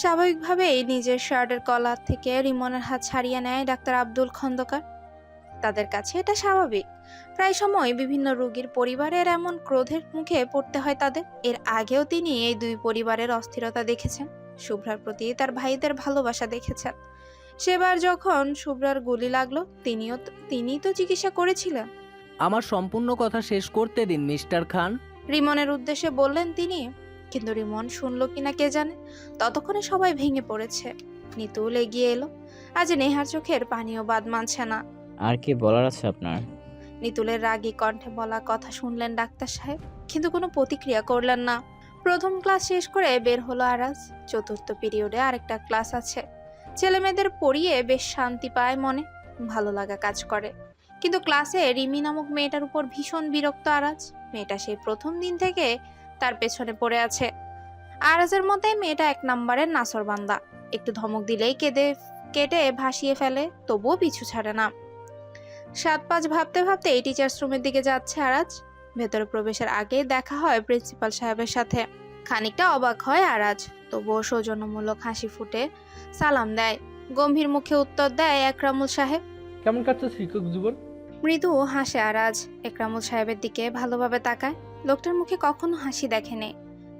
স্বাভাবিকভাবেই নিজের শার্টের কলার থেকে রিমনের হাত ছাড়িয়ে নেয় ডাক্তার আব্দুল খন্দকার। তাদের কাছে এটা স্বাভাবিক। প্রায় সময় বিভিন্ন রোগীর পরিবারের এমন ক্রোধের মুখে পড়তে হয় তাদের। এর আগেও তিনি এই দুই পরিবারের অস্থিরতা দেখেছেন। শুভ্রার প্রতি তার ভাইদের ভালোবাসা দেখেছেন। সেবার যখন শুভ্রার গুলি লাগল তিনিও তো- তিনিই তো চিকিৎসা করেছিলেন। আমার সম্পূর্ণ কথা শেষ করতে দিন মিস্টার খান। রিমনের উদ্দেশ্যে বললেন তিনি কিন্তু রিমন শুনলো কিনা কে জানে? ততক্ষণে সবাই ভেঙে পড়েছে। নিতুল এগিয়ে এলো। আজ নেহার চোখের পানিও বাদ মানছে না। আর কি বলার আছে আপনার? নিতুলের রাগী কণ্ঠে বলা কথা শুনলেন ডাক্তার সাহেব কিন্তু কোনো প্রতিক্রিয়া করলেন না। প্রথম ক্লাস শেষ করে বের হলো আরাজ চতুর্থ পিরিয়ডে আরেকটা ক্লাস আছে। ছেলে মেয়েদের পড়িয়ে বেশ শান্তি পায় মনে ভালো লাগা কাজ করে। কিন্তু ক্লাসে রিমি নামক মেয়েটার উপর ভীষণ বিরক্ত আরাজ মেয়েটা সেই প্রথম দিন থেকে তার পেছনে পড়ে আছে। আরাজের মতে মেয়েটা এক নম্বরের নাসর বান্দা। একটু ধমক দিলেই কেঁদে কেটে ভাসিয়ে ফেলে তবুও পিছু ছাড়ে না। সাত পাঁচ ভাবতে ভাবতে এই টিচার্স রুমের দিকে যাচ্ছে আরাজ। ভেতরে প্রবেশের আগে দেখা হয় প্রিন্সিপাল সাহেবের সাথে। খানিকটা অবাক হয় আরাজ তবুও সৌজন্যমূলক হাসি ফুটে। সালাম দেয় গম্ভীর মুখে উত্তর দেয় একরামুল সাহেব। কেমন কাটছে শিক্ষক জীবন? মৃদু হাসে আরাজ একরামুল সাহেবের দিকে ভালোভাবে তাকায়। লোকটার মুখে কখনো হাসি দেখেনি।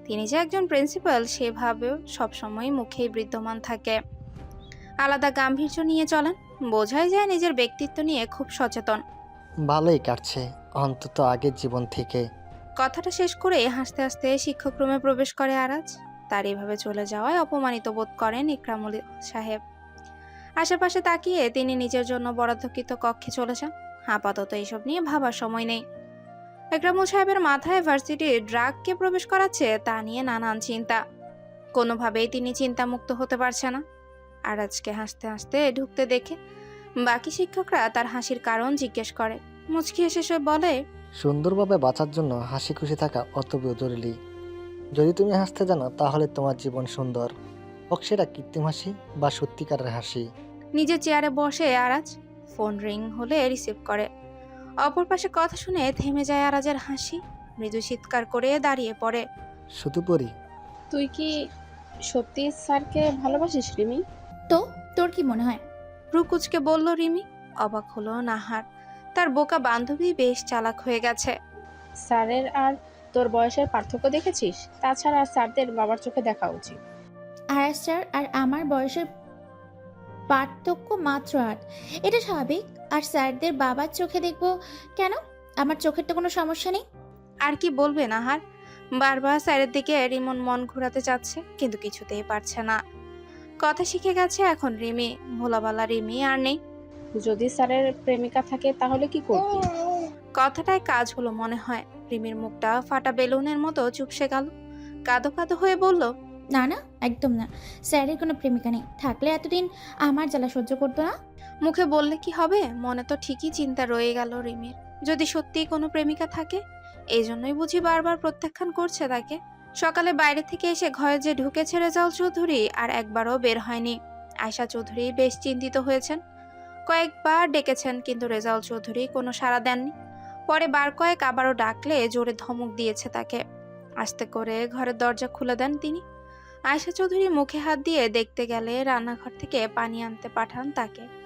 তিনি যে একজন প্রিন্সিপাল সেভাবেও সবসময় মুখেই বিদ্যমান থাকে। আলাদা গাম্ভীর্য নিয়ে চলেন বোঝাই যায় নিজের ব্যক্তিত্ব নিয়ে খুব সচেতন। ভালোই কাটছে অন্তত আগের জীবন থেকে। কথাটা শেষ করে হাসতে হাসতে শিক্ষক রুমে প্রবেশ করে আরাজ। তার এভাবে চলে যাওয়ায় অপমানিত বোধ করেন ইকরামুল সাহেব। আশেপাশে তাকিয়ে তিনি নিজের জন্য বরাদ্দকৃত কক্ষে চলে যান। আপাতত এইসব নিয়ে ভাবার সময় নেই। একরামুল সাহেবের মাথায় ভার্সিটি ড্রাগকে প্রবেশ করাচ্ছে তা নিয়ে নানান চিন্তা। কোনোভাবেই তিনি চিন্তামুক্ত হতে পারছে না। আর আজকে হাসতে হাসতে ঢুকতে দেখে বাকি শিক্ষকরা তার হাসির কারণ জিজ্ঞেস করে। মুচকি হেসে সে বলে সুন্দরভাবে বাঁচার জন্য হাসি খুশি থাকা অতবেও জরুরি। যদি তুমি হাসতে জানো তাহলে তোমার জীবন সুন্দর। হোক সেটা কৃত্রিম হাসি বা সত্যিকারের হাসি। নিজের চেয়ারে বসে আরাজ ফোন রিং হলে রিসিভ করে। অপর পাশে কথা শুনে থেমে যায় আরাজের হাসি। মৃদু চিৎকার করে দাঁড়িয়ে পড়ে। শুধু পড়ি তুই কি সত্যি স্যারকে ভালোবাসিস রিমি? তো তোর কি মনে হয়? রুকুচকে বলল রিমি। অবাক হলো নাহার। তার বোকা বান্ধবী বেশ চালাক হয়ে গেছে। স্যারের আর তোর বয়সের পার্থক্য দেখেছিস? তাছাড়া স্যারদের বাবার চোখে দেখা উচিত। আর স্যার আর আমার বয়সের পার্থক্য মাত্র আট। এটা স্বাভাবিক? আর স্যারদের বাবার চোখে দেখব কেন? আমার চোখের তো কোনো সমস্যা নেই। আর কি বলবে না নাহার? বারবার স্যারের দিকে রিমন মন ঘোরাতে চাচ্ছে কিন্তু কিছুতেই পারছে না। কথা শিখে গেছে এখন রিমি ভোলাবালা রিমি আর নেই। যদি স্যারের প্রেমিকা থাকে তাহলে কি করবি? কথাটায় কাজ হলো মনে হয়। রিমির মুখটা ফাটা বেলুনের মতো চুপসে গেল। কাদো কাদো হয়ে বলল না না একদম না। স্যারের কোনো প্রেমিকা নেই। থাকলে এতদিন আমার জ্বালা সহ্য করতো না। মুখে বললে কি হবে? মনে তো ঠিকই চিন্তা রয়ে গেল রিমির। যদি সত্যিই কোনো প্রেমিকা থাকে? এই জন্যই বুঝি বারবার প্রত্যাখ্যান করছে তাকে। সকালে বাইরে থেকে এসে ঘরে যে ঢুকেছে রেজাউল চৌধুরী আর একবারও বের হয়নি। আয়শা চৌধুরী বেশ চিন্তিত হয়েছেন। কয়েকবার ডেকেছেন কিন্তু রেজাউল চৌধুরী কোনো সাড়া দেননি। পরে বার কয়েক আবারও ডাকলে জোরে ধমক দিয়েছে তাকে। আস্তে করে ঘরের দরজা খুলে দেন তিনি। আয়শা চৌধুরী মুখে হাত দিয়ে দেখতে গেলে রান্নাঘর থেকে পানি আনতে পাঠান তাকে।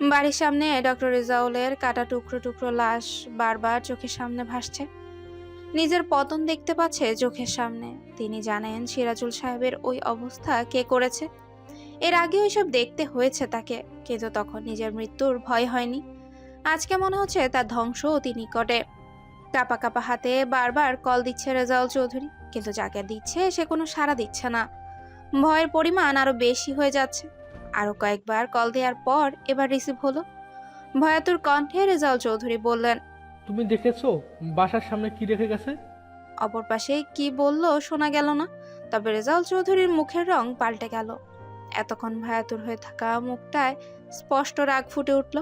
বাড়ির সামনে ডক্টর রেজাউলের কাটা টুকরো টুকরো লাশ বারবার চোখের সামনে ভাসছে। নিজের পতন দেখতে পাচ্ছে চোখের সামনে। তিনি জানেন সিরাজুল সাহেবের ওই অবস্থা কে করেছে। এর আগে ওইসব দেখতে হয়েছে তাকে, কিন্তু তখন নিজের মৃত্যুর ভয় হয়নি। আজকে মনে হচ্ছে তার ধ্বংস অতি নিকটে। কাপা কাপা হাতে বারবার কল দিচ্ছে রেজাউল চৌধুরী, কিন্তু যাকে দিচ্ছে সে কোনো সাড়া দিচ্ছে না। ভয়ের পরিমাণ আরও বেশি হয়ে যাচ্ছে। আরও কয়েকবার কল দেওয়ার পর এবার রিসিভ হলো। ভয়াতুর কণ্ঠে রেজাউল চৌধুরী বললেন তুমি দেখেছ বাসার সামনে কি রেখে গেছে? অপর পাশে কি বলল শোনা গেল না তবে রেজাউল চৌধুরীর মুখের রং পাল্টে গেল। এতক্ষণ ভয়াতুর হয়ে থাকা মুখটায় স্পষ্ট রাগ ফুটে উঠল।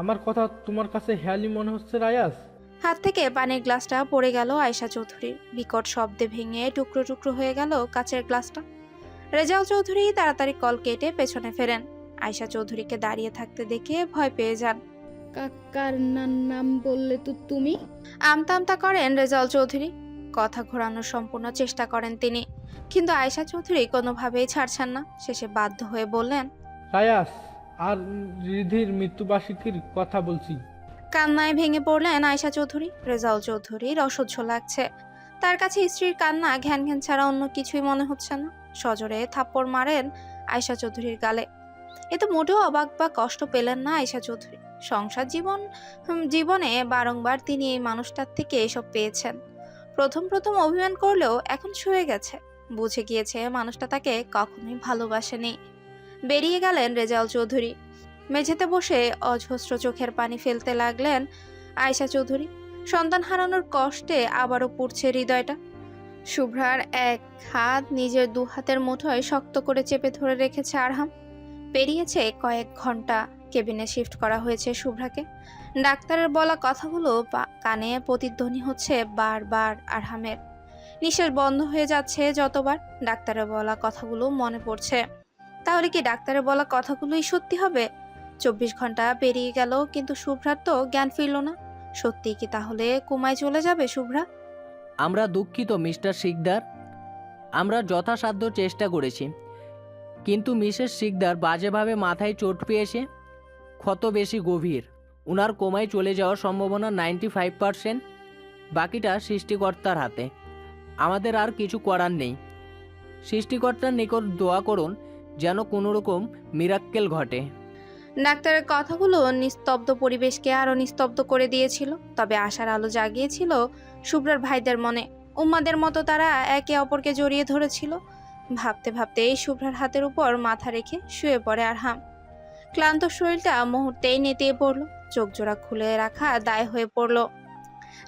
আমার কথা তোমার কাছে হেয়ালি মনে হচ্ছে রায়াস হাত থেকে পানির গ্লাসটা পড়ে গেল আয়শা চৌধুরীর। বিকট শব্দে ভেঙে টুকরো টুকরো হয়ে গেল কাচের গ্লাসটা। রেজাউল চৌধুরী তাড়াতাড়ি কল কেটে পেছনে ফেরেন। আয়শা চৌধুরীকে দাঁড়িয়ে থাকতে দেখে ভয় পেয়ে যান। কাকার নাম বললে তো তুমি? আমতা আমতা করেন রেজাউল চৌধুরী। কথা ঘোরানোর সম্পূর্ণ চেষ্টা করেন তিনি। কিন্তু আয়শা চৌধুরী কোনোভাবেই ছাড়ছেন না। শেষে বাধ্য হয়ে বললেন রায়াস আর রিধির মৃত্যুবার্ষিকীর কথা বলছি। কান্নায় ভেঙে পড়লেন আয়শা চৌধুরী। রেজাউল চৌধুরীর অসহ্য লাগছে। তার কাছে স্ত্রীর কান্না ঘ্যান ঘ্যান ছাড়া অন্য কিছুই মনে হচ্ছে না। সজোরে থাপ্পড় মারেন আয়শা চৌধুরীর গালে। এ তো মোটেও অবাক বা কষ্ট পেলেন না আয়শা চৌধুরী। সংসার জীবন জীবনে বারংবার তিনি এই মানুষটার থেকে এসব পেয়েছেন। প্রথম প্রথম অভিমান করলেও এখন ছুঁয়ে গেছে। বুঝে গিয়েছে মানুষটা তাকে কখনোই ভালোবাসেনি। বেরিয়ে গেলেন রেজাউল চৌধুরী। মেঝেতে বসে অজস্র চোখের পানি ফেলতে লাগলেন আয়শা চৌধুরী। সন্তান হারানোর কষ্টে আবারও পুড়ছে হৃদয়টা। শুভ্রার এক হাত নিজের দু হাতের মুঠোয় শক্ত করে চেপে ধরে রেখেছে আরহাম। পেরিয়েছে কয়েক ঘণ্টা কেবিনে শিফট করা হয়েছে শুভ্রাকে। ডাক্তারের বলা কথাগুলো কানে প্রতিধ্বনি হচ্ছে বারবার আরহামের। নিঃশ্বাস বন্ধ হয়ে যাচ্ছে যতবার ডাক্তারের বলা কথাগুলো মনে পড়ছে। তাহলে কি ডাক্তারের বলা কথাগুলোই সত্যি হবে? চব্বিশ ঘণ্টা পেরিয়ে গেল, কিন্তু শুভ্রার তো জ্ঞান ফিরল না। সত্যি কি তাহলে কুমায় চলে যাবে শুভ্রা? আমরা দুঃখিত, মিস্টার শিকদার। আমরা যথাসাধ্য চেষ্টা করেছি। কিন্তু মিসেস শিকদার বাজেভাবে মাথায় চোট পেয়েছে, ক্ষত বেশি গভীর। উনার কোমায় চলে যাওয়ার সম্ভাবনা নাইনটি ফাইভ পারসেন্ট, বাকিটা সৃষ্টিকর্তার হাতে। আমাদের আর কিছু করার নেই। সৃষ্টিকর্তার নিকট দোয়া করুন যেন কোনোরকম মিরাক্কেল ঘটে। ডাক্তারের কথাগুলো নিস্তব্ধ পরিবেশকে আরও নিস্তব্ধ করে দিয়েছিল, তবে আশার আলো জাগিয়েছিল শুভ্রার ভাইদের মনে। উম্মাদের মতো তারা একে অপরকে জড়িয়ে ধরেছিল। ভাবতে ভাবতে এই শুভ্রার হাতের উপর মাথা রেখে শুয়ে পড়ে আর আরহাম। ক্লান্ত শরীরটা মুহূর্তেই নেতিয়ে পড়ল। চোখ জোড়া খুলে রাখা দায় হয়ে পড়ল।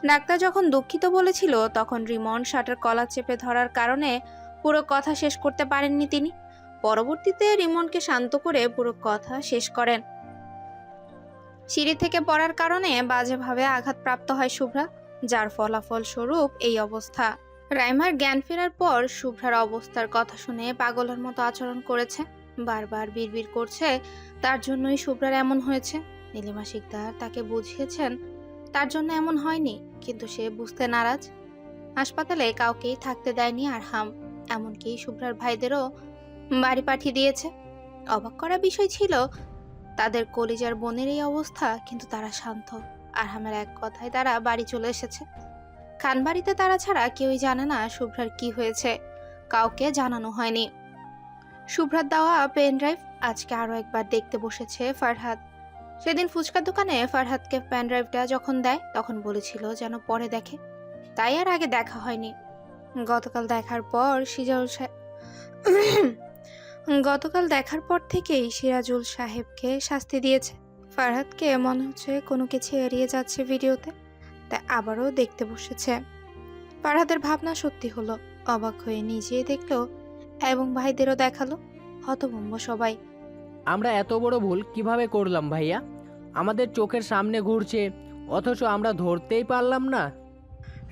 ডাক্তার যখন দুঃখিত বলেছিল, তখন রিমন শার্টের কলা চেপে ধরার কারণে পুরো কথা শেষ করতে পারেননি তিনি। পরবর্তীতে রিমনকে শান্ত করে পুরো কথা শেষ করেন। সিঁড়ি থেকে পড়ার কারণে বাজেভাবে আঘাতপ্রাপ্ত হয় শুভ্রা যার ফলাফল স্বরূপ এই অবস্থা। রাইমার জ্ঞান ফেরার পর শুভ্রার অবস্থার কথা শুনে পাগলের মতো আচরণ করেছে। বারবার বিড়বিড় করছে, তার জন্যই শুভ্রার এমন হয়েছে। নীলিমা শিকদার তাকে বুঝিয়েছেন, তার জন্য এমন হয়নি, কিন্তু সে বুঝতে নারাজ। হাসপাতালে কাউকেই থাকতে দেয়নি আর হাম এমনকি শুভ্রার ভাইদেরও বাড়ি পাঠিয়ে দিয়েছে। অবাক করা বিষয় ছিল, তাদের কলিজার বোনের এই অবস্থা, কিন্তু তারা শান্ত। আরহামের এক কথায় তারা বাড়ি চলে এসেছে। খানবাড়িতে তারা ছাড়া কেউই জানে না শুভ্রার কি হয়েছে। কাউকে জানানো হয়নি। শুভ্রার দেওয়া পেন ড্রাইভ আজকে আরও একবার দেখতে বসেছে ফারহাদ সেদিন ফুচকার দোকানে ফারহাদকে পেন ড্রাইভটা যখন দেয়, তখন বলেছিল যেন পরে দেখে। তাই আর আগে দেখা হয়নি। গতকাল দেখার পর সিজাউল গতকাল দেখার পর থেকেই সিরাজুল সাহেবকে শাস্তি দিয়েছে। ফারহাদকে মনে হচ্ছে কোনো কিছু এড়িয়ে যাচ্ছে ভিডিওতে তাই আবারও দেখতে বসেছে। ফারহাদের ভাবনা সত্যি হলো অবাক হয়ে নিজেই দেখল এবং ভাইদেরও দেখাল হতভম্ব সবাই। আমরা এত বড় ভুল কীভাবে করলাম ভাইয়া? আমাদের চোখের সামনে ঘুরছে অথচ আমরা ধরতেই পারলাম না।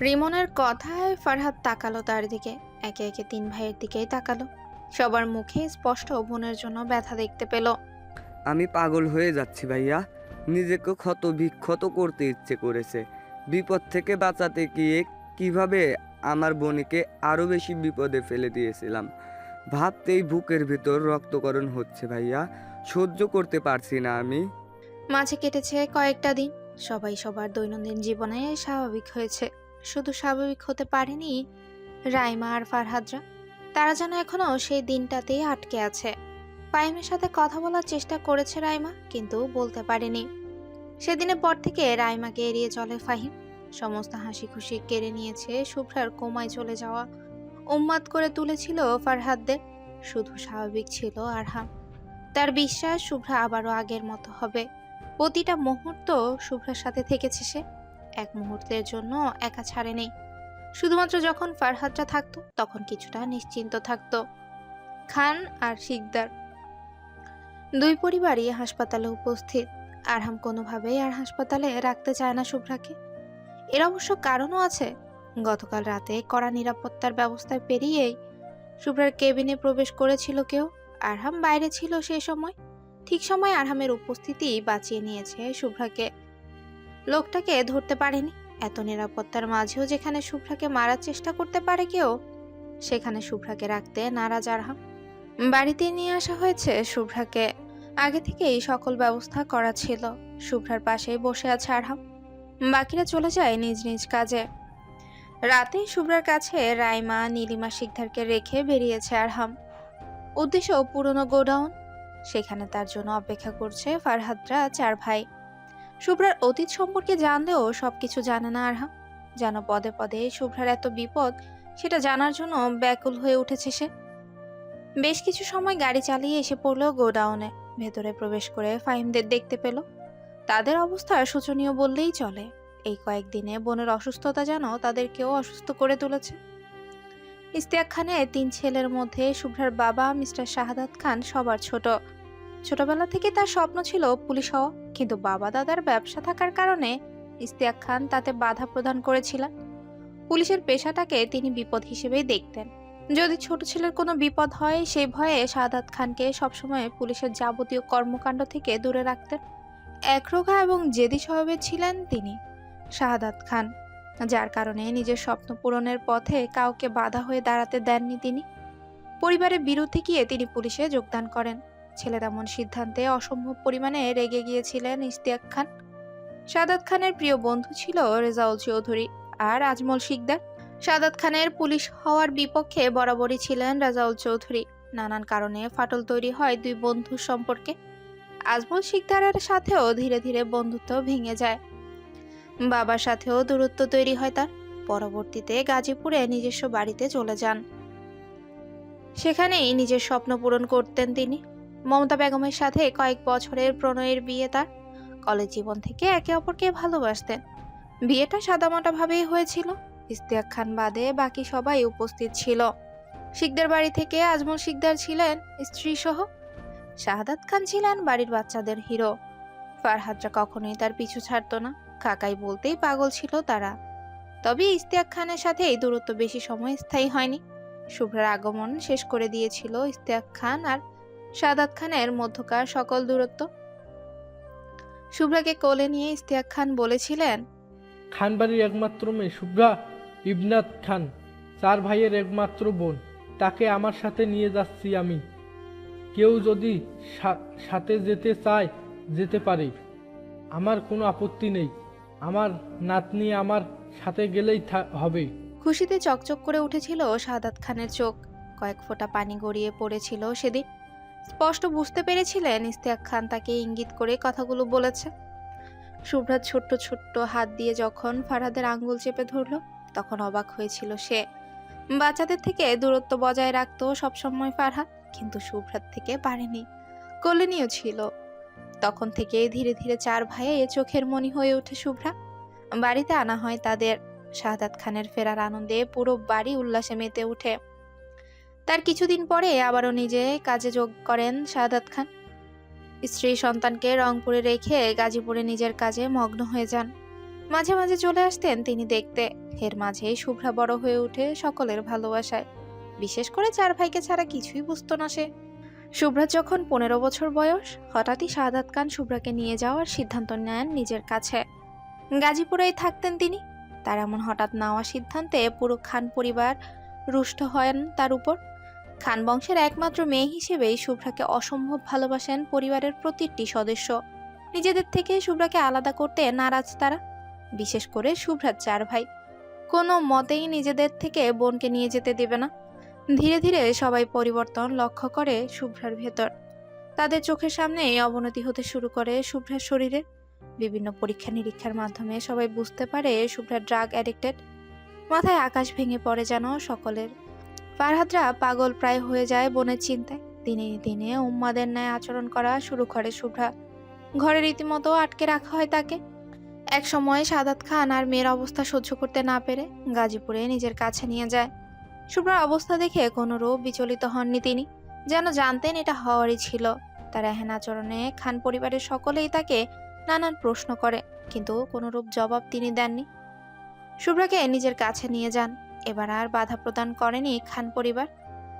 রিমনের কথায় ফারহাদ তাকালো তার দিকে একে একে তিন ভাইয়ের দিকেই তাকালো। সবার মুখে স্পষ্ট বোনের জন্য ব্যথা দেখতে পেল। আমি পাগল হয়ে যাচ্ছি ভাইয়া। নিজেকে ক্ষত বিক্ষত করতে ইচ্ছে করেছে। বিপদ থেকে বাঁচাতে গিয়ে কীভাবে আমার বোনকে আরও বেশি বিপদে ফেলে দিয়েছিলাম? ভাবতেই বুকের ভিতর রক্তকরণ হচ্ছে ভাইয়া। সহ্য করতে পারছি না আমি। মাঝে কেটেছে কয়েকটা দিন। সবাই সবার দৈনন্দিন জীবনে স্বাভাবিক হয়েছে। শুধু স্বাভাবিক হতে পারেনি রাইমা আর ফারহাদরা। তারা যেন এখনও সেই দিনটাতেই আটকে আছে। ফাহিমের সাথে কথা বলার চেষ্টা করেছে রাইমা, কিন্তু বলতে পারেনি। সেদিনের পর থেকে রাইমাকে এড়িয়ে চলে ফাহিম। সমস্ত হাসি খুশি কেড়ে নিয়েছে শুভ্রার কোমায় চলে যাওয়া। উম্মাদ করে তুলেছিল ফারহাদদের। শুধু স্বাভাবিক ছিল আরহাম। তার বিশ্বাস শুভ্রা আবারও আগের মতো হবে। প্রতিটা মুহূর্ত শুভ্রার সাথে থেকেছে সে। এক মুহূর্তের জন্য একা ছাড়েনি। শুধুমাত্র যখন ফারহাদটা থাকতো, তখন কিছুটা নিশ্চিন্ত থাকতো। খান আর শিকদার। দুই পরিবারই হাসপাতালে উপস্থিত। আরহাম কোনোভাবেই আর হাসপাতালে রাখতে চায় না শুভ্রাকে। এর অবশ্য কারণও আছে। গতকাল রাতে কড়া নিরাপত্তার ব্যবস্থায় পেরিয়েই শুভ্রার কেবিনে প্রবেশ করেছিল কেউ। আরহাম বাইরে ছিল সে সময়। ঠিক সময় আরহামের উপস্থিতি বাঁচিয়ে নিয়েছে শুভ্রাকে। লোকটাকে ধরতে পারেনি। এত নিরাপত্তার মাঝেও যেখানে শুভ্রাকে মারার চেষ্টা করতে পারে কেউ, সেখানে শুভ্রাকে রাখতে নারাজ আরহাম। বাড়িতে নিয়ে আসা হয়েছে শুভ্রাকে। আগে থেকেই সকল ব্যবস্থা করা ছিল। শুভ্রার পাশেই বসে আছে আরহাম। বাকিরা চলে যায় নিজ নিজ কাজে। রাতে শুভ্রার কাছে রাইমা, নীলিমা, শিকদারকে রেখে বেরিয়েছে আরহাম। উদ্দেশ্য পুরনো গোডাউন। সেখানে তার জন্য অপেক্ষা করছে ফারহাদরা চার ভাই। শুভ্রার অতীত সম্পর্কে জানলেও সবকিছু জানে না আরহাম। যেন পদে পদে শুভ্রার এত বিপদ, সেটা জানার জন্য ব্যাকুল হয়ে উঠেছে সে। বেশ কিছু সময় গাড়ি চালিয়ে এসে পড়ল গোডাউনে। ভেতরে প্রবেশ করে ফাহিমদের দেখতে পেল। তাদের অবস্থা শোচনীয় বললেই চলে। এই কয়েকদিনে বোনের অসুস্থতা যেন তাদেরকেও অসুস্থ করে তুলেছে। ইস্তিয়াক খানের তিন ছেলের মধ্যে শুভ্রার বাবা, মিস্টার শাহাদাত খান সবার ছোট। ছোটবেলা থেকে তার স্বপ্ন ছিল পুলিশ হওয়া। কিন্তু বাবা দাদার ব্যবসা থাকার কারণে ইস্তিয়াক খান তাতে বাধা প্রদান করেছিলেন। পুলিশের পেশাটাকে তিনি বিপদ হিসেবেই দেখতেন। যদি ছোট ছেলের কোনো বিপদ হয়, সেই ভয়ে শাহাদাত খানকে সবসময় পুলিশের যাবতীয় কর্মকাণ্ড থেকে দূরে রাখতেন। একরোগা এবং জেদি স্বভাবের ছিলেন তিনি। শাহাদাত খান, যার কারণে নিজের স্বপ্ন পূরণের পথে কাউকে বাধা হয়ে দাঁড়াতে দেননি তিনি। পরিবারের বিরুদ্ধে গিয়ে তিনি পুলিশে যোগদান করেন। ছেলের এমন সিদ্ধান্তে অসম্ভব পরিমাণে রেগে গিয়েছিলেন ইশতিয়াক খান। সাদাত খানের প্রিয় বন্ধু ছিল রেজাউল চৌধুরী আর আজমল শিকদার। সাদাত খানের পুলিশ হওয়ার বিপক্ষে বরাবরই ছিলেন রাজাউল চৌধুরী। নানান কারণে ফাটল তৈরি হয় দুই বন্ধুর সম্পর্কে। আজমল শিকদারের সাথেও ধীরে ধীরে বন্ধুত্ব ভেঙে যায়। বাবার সাথেও দূরত্ব তৈরি হয় তার। পরবর্তীতে গাজীপুরে নিজস্ব বাড়িতে চলে যান। সেখানেই নিজের স্বপ্ন পূরণ করতেন তিনি। মমতা বেগমের সাথে কয়েক বছরের প্রণয়ের বিয়ে তার। কলেজ জীবন থেকে একে অপরকে ভালোবাসতেন। বিয়েটা সাদামাটা ভাবেই হয়েছিল। ইস্তিয়াক খান বাদে বাকি সবাই উপস্থিত ছিল। শিকদার বাড়ি থেকে আজমল শিকদার ছিলেন স্ত্রী সহ শাহাদাত খান ছিলেন বাড়ির বাচ্চাদের হিরো। ফারহাদরা কখনোই তার পিছু ছাড়তো না। কাকাই বলতেই পাগল ছিল তারা। তবে ইস্তিয়াক খানের সাথে এই দূরত্ব বেশি সময় স্থায়ী হয়নি। শুভ্রার আগমন শেষ করে দিয়েছিল ইস্তিয়াক খান আর সাদাত খানের মধ্যকার সকল দূরত্ব। শুভ্রাকে কোলে নিয়ে ইস্তিয়াক খান বলেছিলেন, খানবাড়ির একমাত্র মেয়ে, শুভ্রা। ইবনাত খান, চার ভাইয়ের একমাত্র বোন, তাকে আমার সাথে নিয়ে যাচ্ছি আমি। কেউ যদি সাথে যেতে চায়, যেতে পারে। আমার কোনো আপত্তি নেই। আমার নাতনি আমার সাথে গেলেই হবে। খুশিতে চকচক করে উঠেছিল সাদাত খানের চোখ। কয়েক ফোঁটা পানি গড়িয়ে পড়েছিল সেদিন। স্পষ্ট বুঝতে পেরেছিলেন ইস্তিয়াক খান তাকে ইঙ্গিত করে কথাগুলো বলেছে। শুভ্রাত ছোট্ট ছোট্ট হাত দিয়ে যখন ফারহাদের আঙ্গুল চেপে ধরল তখন অবাক হয়েছিল সে। বাচ্চাদের থেকে দূরত্ব বজায় রাখতো সবসময় ফারহাদ কিন্তু শুভ্রাত থেকে পারেনি। কলিনীয় ছিল। তখন থেকে ধীরে ধীরে চার ভাইয়ে চোখের মনি হয়ে ওঠে শুভ্রা বাড়িতে আনা হয় তাদের। শাহাদাত খানের ফেরার আনন্দে পুরো বাড়ি উল্লাসে মেতে ওঠে। তার কিছুদিন পরে আবারও নিজে কাজে যোগ করেন শাহাদাত খান। স্ত্রী সন্তানকে রংপুরে রেখে গাজীপুরে নিজের কাজে মগ্ন হয়ে যান। মাঝে মাঝে চলে আসতেন তিনি দেখতে। এর মাঝেই শুভ্রা বড় হয়ে ওঠে সকলের ভালোবাসায়। বিশেষ করে চার ভাইকে ছাড়া কিছুই বুঝতো না সে। শুভ্রা যখন পনেরো বছর বয়স, হঠাৎই শাহাদাত খান শুভ্রাকে নিয়ে যাওয়ার সিদ্ধান্ত নেন নিজের কাছে। গাজীপুরেই থাকতেন তিনি। তার এমন হঠাৎ নেওয়া সিদ্ধান্তে পুরো খান পরিবার রুষ্ট হন তার উপর। খান বংশের একমাত্র মেয়ে হিসেবেই শুভ্রাকে অসম্ভব ভালোবাসেন পরিবারের প্রতিটি সদস্য। নিজেদের থেকে শুভ্রাকে আলাদা করতে নারাজ তারা। বিশেষ করে শুভ্রার চার ভাই। কোনো মতেই নিজেদের থেকে বোনকে নিয়ে যেতে দেবে না। ধীরে ধীরে সবাই পরিবর্তন লক্ষ্য করে শুভ্রার ভেতর। তাদের চোখের সামনে অবনতি হতে শুরু করে শুভ্রার শরীরে। বিভিন্ন পরীক্ষা নিরীক্ষার মাধ্যমে সবাই বুঝতে পারে শুভ্রা ড্রাগ অ্যাডিক্টেড। মাথায় আকাশ ভেঙে পড়ে যেন সকলের। ফারহাদরা পাগল প্রায় হয়ে যায় বোনের চিন্তায়। দিনে দিনে উম্মাদের ন্যায় আচরণ করা শুরু করে শুভ্রা। ঘরে রীতিমতো আটকে রাখা হয় তাকে। এক সময় সাদাত খান আর মেয়ের অবস্থা সহ্য করতে না পেরে গাজীপুরে নিজের কাছে নিয়ে যায়। শুভ্রার অবস্থা দেখে কোনো রূপ বিচলিত হননি তিনি। যেন জানতেন এটা হওয়ারই ছিল। তার এহেন আচরণে খান পরিবারের সকলেই তাকে নানান প্রশ্ন করে, কিন্তু কোনোরূপ জবাব তিনি দেননি। শুভ্রাকে নিজের কাছে নিয়ে যান। এবার আর বাধা প্রদান করেনি খান পরিবার।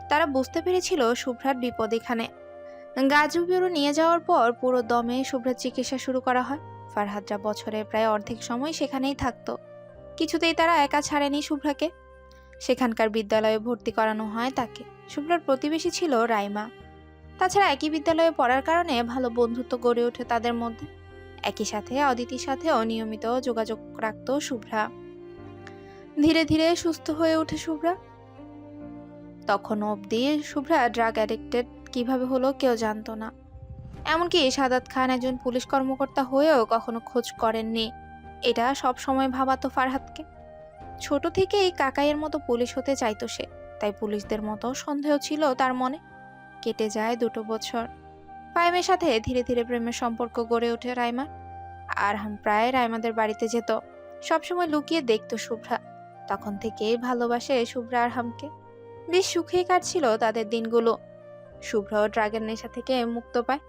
তারা বুঝতে পেরেছিল শুভ্রার বিপদ এখানে। গাজুবিউরো নিয়ে যাওয়ার পর পুরো দমে শুভ্রার চিকিৎসা শুরু করা হয়। ফারহাদরা বছরের প্রায় অর্ধেক সময় সেখানেই থাকতো। কিছুতেই তারা একা ছাড়েনি শুভ্রাকে। সেখানকার বিদ্যালয়ে ভর্তি করানো হয় তাকে। শুভ্রার প্রতিবেশী ছিল রাইমা। তাছাড়া একই বিদ্যালয়ে পড়ার কারণে ভালো বন্ধুত্ব গড়ে ওঠে তাদের মধ্যে। একই সাথে অদিতির সাথে অনিয়মিত যোগাযোগ রাখত শুভ্রা। ধীরে ধীরে সুস্থ হয়ে ওঠে শুভ্রা। তখন অবধি শুভ্রা ড্রাগ অ্যাডিক্টেড কীভাবে হলো কেউ জানতো না। এমনকি সাদাত খান একজন পুলিশ কর্মকর্তা হয়েও কখনো খোঁজ করেননি। এটা সব সময় ভাবাতো ফারহাদকে ছোট থেকেই কাকাইয়ের মতো পুলিশ হতে চাইতো সে, তাই পুলিশদের মতো সন্দেহ ছিল তার মনে। কেটে যায় দুটো বছর। পায়েমের সাথে ধীরে ধীরে প্রেমের সম্পর্ক গড়ে ওঠে রাইমার আরহাম প্রায় রাইমাদের বাড়িতে যেত। সবসময় লুকিয়ে দেখতো শুভ্রা। তখন থেকেই ভালোবাসে শুভ্রা আরহামকে। বেশ সুখেই কাটছিল তাদের দিনগুলো। শুভ্রাও ড্রাগের নেশা থেকে মুক্ত পায়।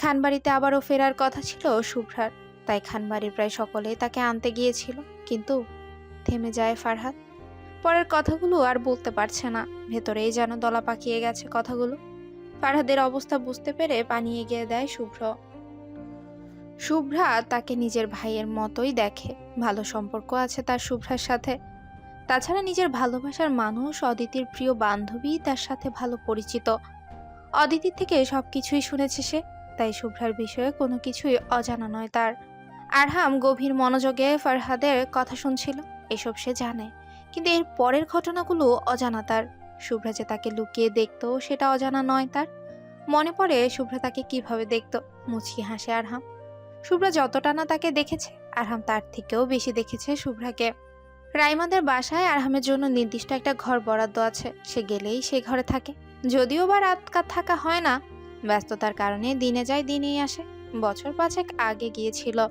খানবাড়িতে আবারও ফেরার কথা ছিল শুভ্রার। তাই খানবাড়ির প্রায় সকলেই তাকে আনতে গিয়েছিল, কিন্তু থেমে যায় ফারহাদ পরের কথাগুলো আর বলতে পারছে না, ভেতরেই যেন দলা পাকিয়ে গেছে কথাগুলো। ফারহাদের অবস্থা বুঝতে পেরে পানি এগিয়ে দেয় শুভ্র। শুভ্রা তাকে নিজের ভাইয়ের মতোই দেখে, ভালো সম্পর্ক আছে তার শুভ্রার সাথে। তাছাড়া নিজের ভালোবাসার মানুষ অদিতির প্রিয় বান্ধবী তার সাথে ভালো পরিচিত। অদিতির থেকে সব কিছুই শুনেছে সে। তাই শুভ্রার বিষয়ে কোনো কিছুই অজানা নয় তার। আরহাম গভীর মনোযোগে ফারহাদের কথা শুনছিল, এসব সে জানে, কিন্তু এর পরের ঘটনাগুলো অজানা তার। শুভ্রা যে তাকে লুকিয়ে দেখতো, সেটা অজানা নয় তার। মনে পড়ে শুভ্রা তাকে কীভাবে দেখতো, মুচকি হাসে আরহাম। শুভ্রা যতটা না তাকে দেখেছে, আরহাম তার থেকেও বেশি দেখেছে শুভ্রাকে। রাইমাদের বাসায় আরহামের জন্য নির্দিষ্ট একটা ঘর বরাদ্দ আছে, সে গেলেই সে ঘরে থাকে। যদিও বা রাত থাকা হয় না ব্যস্ততার কারণে দিনে যায় দিনেই আসে। বছর পাঁচেক আগে গিয়েছিল।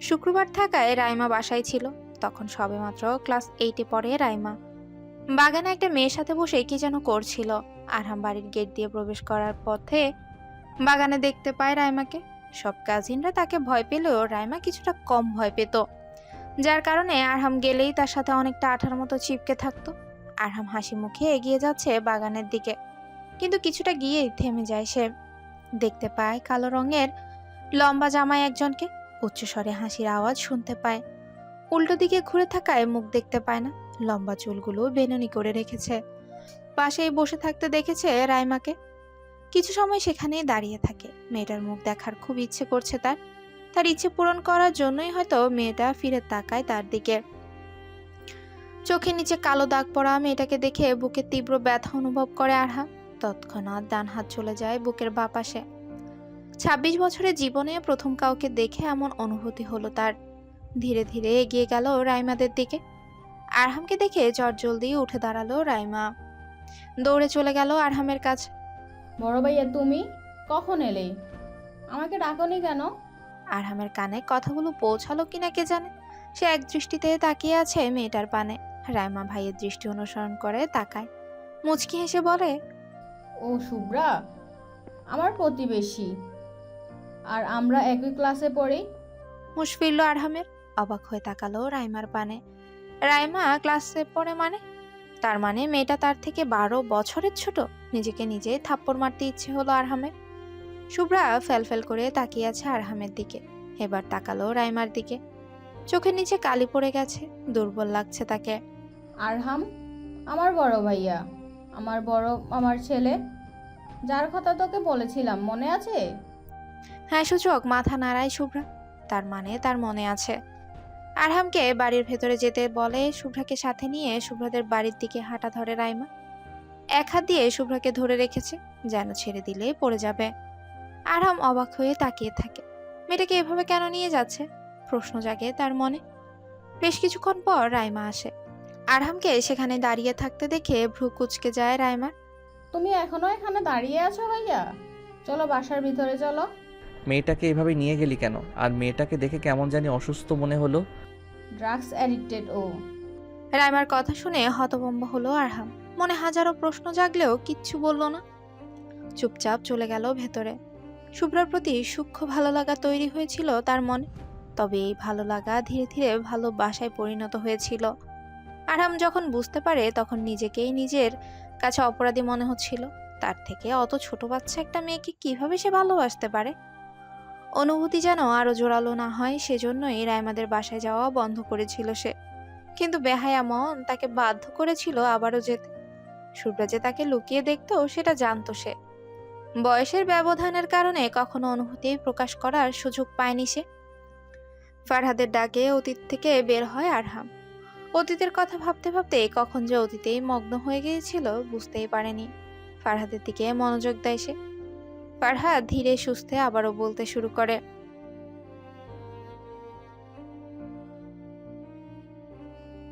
শুক্রবার থাকায় রাইমা বাসায় ছিল। তখন সবেমাত্র ক্লাস এইটে পড়ে রাইমা। বাগানে একটা মেয়ের সাথে বসে কি যেন করছিল। আরহাম বাড়ির গেট দিয়ে প্রবেশ করার পথে বাগানে দেখতে পায় রাইমাকে। সব কাজিনরা তাকে ভয় পেলেও রাইমা কিছুটা কম ভয় পেত। যার কারণে আরহাম গেলেই তার সাথে অনেকটা আঠার মতো চিপকে থাকতো। আরহাম হাসি মুখে এগিয়ে যাচ্ছে বাগানের দিকে। কিন্তু কিছুটা গিয়েই থেমে যায় সে। দেখতে পায় কালো রঙের লম্বা জামায় একজনকে উচ্চস্বরে হাসির আওয়াজ শুনতে পায়। উল্টো দিকে ঘুরে থাকায় মুখ দেখতে পায় না। লম্বা চুলগুলো বেনুনি করে রেখেছে। পাশেই বসে থাকতে দেখেছে রাইমাকে। কিছু সময় সেখানেই দাঁড়িয়ে থাকে। মেয়েটার মুখ দেখার খুব ইচ্ছে করছে তার। তার ইচ্ছে পূরণ করার জন্যই হয়তো মেয়েটা ফিরে তাকায় তার দিকে। চোখের নিচে কালো দাগ পড়া মেয়েটাকে দেখে বুকে তীব্র ব্যথা অনুভব করে আরহাম তৎক্ষণাৎ ডান হাত চলে যায় বুকের বাপাশে। ছাব্বিশ বছরের জীবনে প্রথম কাউকে দেখে এমন অনুভূতি হলো তার। ধীরে ধীরে এগিয়ে গেল রাইমাদের দিকে। আরহামকে দেখে জলদি উঠে দাঁড়াল রাইমা। দৌড়ে চলে গেল আরহামের কাছে। বড় ভাইয়া তুমি কখন এলে? আমাকে ডাকনি কেন? আরহামের কানে কথাগুলো পৌঁছালো কিনা কে জানে? সে এক দৃষ্টিতে তাকিয়ে আছে মেয়েটার পানে। রাইমা ভাইয়ের দৃষ্টি অনুসরণ করে তাকায়। মুচকি হেসে বলে ও শুভ্রা আমার প্রতিবেশী। আর আমরা একই ক্লাসে পড়ি? হুঁশ ফিরল আরহামের অবাক হয়ে তাকালো রাইমার পানে। রাইমা ক্লাসে পড়ে মানে? তার মানে মেয়েটা তার থেকে বারো বছরের ছোট? নিজেকে নিজে থাপ্পড় মারতে ইচ্ছে হলো আরহামের? শুভ্রা ফেলফেল করে তাকিয়ে আছে আরহামের দিকে। এবার তাকালো রাইমার দিকে। চোখের নিচে কালি পড়ে গেছে দুর্বল লাগছে তাকে। আরহাম আমার বড় ভাইয়া। আমার বড় আমার ছেলে। যার কথা তোকে বলেছিলাম, মনে আছে? হ্যাঁ সূচক, মাথা নাড়ায় শুভ্রা। তার মানে তার মনে আছে। আরহামকে বাড়ির ভেতরে যেতে বলে শুভ্রাকে সাথে নিয়ে শুভ্রাদের বাড়ির দিকে হাঁটা ধরে রাইমা। এক হাত দিয়ে শুভ্রাকে ধরে রেখেছে, যেন ছেড়ে দিলে পড়ে যাবে। আরহাম অবাক হয়ে তাকিয়ে থাকে। মেয়েটাকে এভাবে কেন নিয়ে যাচ্ছে? প্রশ্ন জাগে তার মনে। বেশ কিছুক্ষণ পর রাইমা আসে। আরহামকে সেখানে দাঁড়িয়ে থাকতে দেখে ভ্রু কুচকে যায় রাইমার তুমি এখনও এখানে দাঁড়িয়ে আছো ভাইয়া? চলো বাসার ভিতরে চলো। মেয়েটাকে এভাবে নিয়ে গেলি কেন? আর মেয়েটাকে দেখে কেমন জানি অসুস্থ মনে হলো। ড্রাগস অ্যাডিক্টেড ও। রাইমার কথা শুনে হতভম্ব হলো আরহাম। মনে হাজারো প্রশ্ন জাগলেও কিচ্ছু বলল না। চুপচাপ চলে গেল ভেতরে। শুভ্রার প্রতি সূক্ষ্ম ভালো লাগা তৈরি হয়েছিল তার মনে। তবে এই ভালো লাগা ধীরে ধীরে ভালোবাসায় পরিণত হয়েছিল। আরহাম যখন বুঝতে পারে, তখন নিজেকেই নিজের কাছে অপরাধী মনে হচ্ছিল। তার থেকে অত ছোট বাচ্চা একটা মেয়েকে কীভাবে সে ভালোবাসতে পারে? অনুভূতি যেন আরও জোরালো না হয়, সেজন্যই রায়মাদের বাসায় যাওয়া বন্ধ করেছিল সে। কিন্তু বেহায়া মন তাকে বাধ্য করেছিল আবারও যেতে। শুভ্রা যে তাকে লুকিয়ে দেখতো সেটা জানতো সে। বয়সের ব্যবধানের কারণে কখনো অনুভূতি প্রকাশ করার সুযোগ পায়নি সে। ফারহাদের ডাকে অতীত থেকে বের হয় আরহাম। অতীতের কথা ভাবতে ভাবতে কখন যে অতীতেই মগ্ন হয়ে গিয়েছিল বুঝতেই পারেনি। ফারহাদের দিকে মনোযোগ দেয় সে। ফারহাদ ধীরে সুস্থে আবারও বলতে শুরু করে।